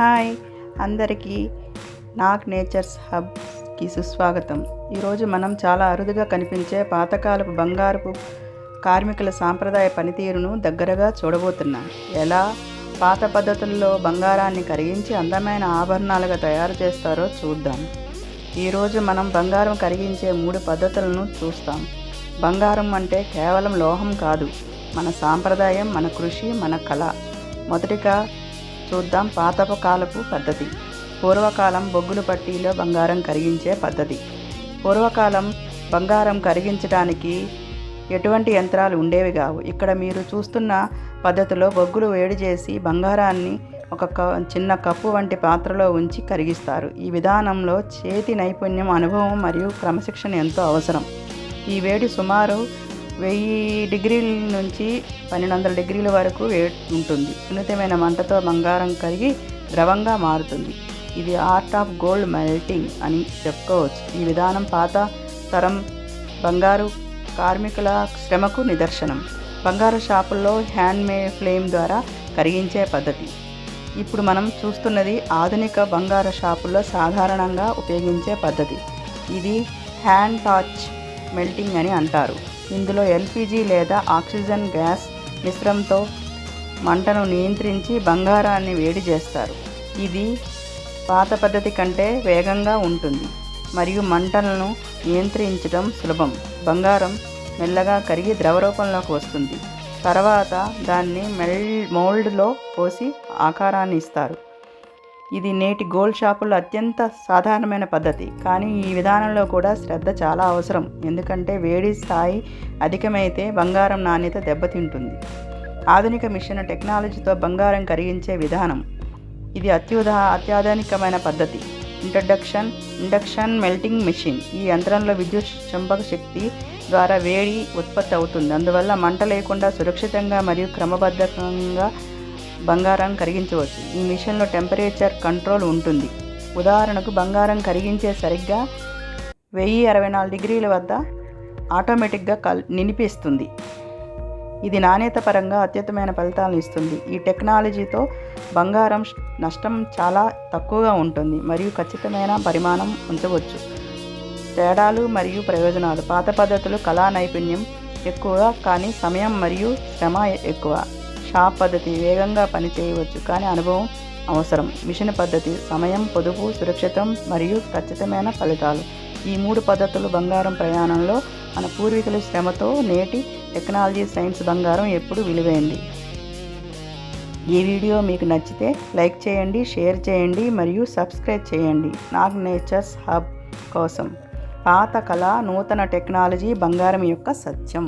Hi. అందరికీ Nag nature's హబ్కి సుస్వాగతం. ఈరోజు మనం చాలా అరుదుగా కనిపించే పాతకాలపు బంగారపు కార్మికుల సాంప్రదాయ పనితీరును దగ్గరగా చూడబోతున్నాం. ఎలా పాత పద్ధతుల్లో బంగారాన్ని కరిగించి అందమైన ఆభరణాలుగా తయారు చేస్తారో చూద్దాం. ఈరోజు మనం బంగారం కరిగించే మూడు పద్ధతులను చూస్తాం. బంగారం అంటే కేవలం లోహం కాదు మన సాంప్రదాయం మన కృషి మన కళ. మొదటిగా చూద్దాం పాతపు కాలపు పద్ధతి. పూర్వకాలం బొగ్గులు పట్టీలో బంగారం కరిగించే పద్ధతి. పూర్వకాలం బంగారం కరిగించడానికి ఎటువంటి యంత్రాలు ఉండేవి కావు. ఇక్కడ మీరు చూస్తున్న పద్ధతిలో బొగ్గులు వేడి చేసి బంగారాన్ని ఒక క చిన్న కప్పు వంటి పాత్రలో ఉంచి కరిగిస్తారు. ఈ విధానంలో చేతి నైపుణ్యం అనుభవం మరియు క్రమశిక్షణ ఎంతో అవసరం. ఈ వేడి సుమారు వెయ్యి డిగ్రీల నుంచి పన్నెండు వందల డిగ్రీల వరకు ఉంటుంది. సున్నితమైన మంటతో బంగారం కరిగి ద్రవంగా మారుతుంది. ఇది ఆర్ట్ ఆఫ్ గోల్డ్ మెల్టింగ్ అని చెప్పుకోవచ్చు. ఈ విధానం పాత తరం బంగారు కార్మికుల శ్రమకు నిదర్శనం. బంగారు షాపుల్లో హ్యాండ్ ఫ్లేమ్ ద్వారా కరిగించే పద్ధతి. ఇప్పుడు మనం చూస్తున్నది ఆధునిక బంగారు షాపుల్లో సాధారణంగా ఉపయోగించే పద్ధతి. ఇది హ్యాండ్ టాచ్ మెల్టింగ్ అని అంటారు. ఇందులో ఎల్పిజి లేదా ఆక్సిజన్ గ్యాస్ మిశ్రమంతో మంటను నియంత్రించి బంగారాన్ని వేడి చేస్తారు. ఇది పాత పద్ధతి కంటే వేగంగా ఉంటుంది మరియు మంటలను నియంత్రించడం సులభం. బంగారం మెల్లగా కరిగి ద్రవరూపంలోకి వస్తుంది. తర్వాత దాన్ని మెల్ మోల్డ్లో పోసి ఆకారాన్ని ఇస్తారు. ఇది నేటి గోల్డ్ షాపుల్లో అత్యంత సాధారణమైన పద్ధతి. కానీ ఈ విధానంలో కూడా శ్రద్ధ చాలా అవసరం. ఎందుకంటే వేడి స్థాయి అధికమైతే బంగారం నాణ్యత దెబ్బతింటుంది. ఆధునిక మిషన్ టెక్నాలజీతో బంగారం కరిగించే విధానం. ఇది అత్యుదా అత్యాధునికమైన పద్ధతి. Introduction induction melting machine. ఈ యంత్రంలో విద్యుత్ చంపక శక్తి ద్వారా వేడి ఉత్పత్తి అవుతుంది. అందువల్ల మంట లేకుండా సురక్షితంగా మరియు క్రమబద్ధంగా బంగారం కరిగించవచ్చు. ఈ మిషన్లో టెంపరేచర్ కంట్రోల్ ఉంటుంది. ఉదాహరణకు బంగారం కరిగించే సరిగ్గా వెయ్యి అరవై నాలుగు డిగ్రీల వద్ద ఆటోమేటిక్గా కల్ నినిపిస్తుంది. ఇది నాణ్యత పరంగా అత్యుత్తమైన ఫలితాలను ఇస్తుంది. ఈ టెక్నాలజీతో బంగారం నష్టం చాలా తక్కువగా ఉంటుంది మరియు ఖచ్చితమైన పరిమాణం ఉంచవచ్చు. తేడాలు మరియు ప్రయోజనాలు. పాత పద్ధతులు కళా నైపుణ్యం ఎక్కువ కానీ సమయం మరియు శ్రమ ఎక్కువ. షాప్ పద్ధతి వేగంగా పని చేయవచ్చు కానీ అనుభవం అవసరం. మిషన్ పద్ధతి సమయం పొదుపు సురక్షితం మరియు ఖచ్చితమైన ఫలితాలు. ఈ మూడు పద్ధతులు బంగారం ప్రయాణంలో మన పూర్వీకుల శ్రమతో నేటి టెక్నాలజీ సైన్స్ బంగారం ఎప్పుడు విలువైంది. ఈ వీడియో మీకు నచ్చితే లైక్ చేయండి షేర్ చేయండి మరియు సబ్స్క్రైబ్ చేయండి. నాగ్ నేచర్స్ హబ్ కోసం. పాత కళ నూతన టెక్నాలజీ బంగారం యొక్క సత్యం.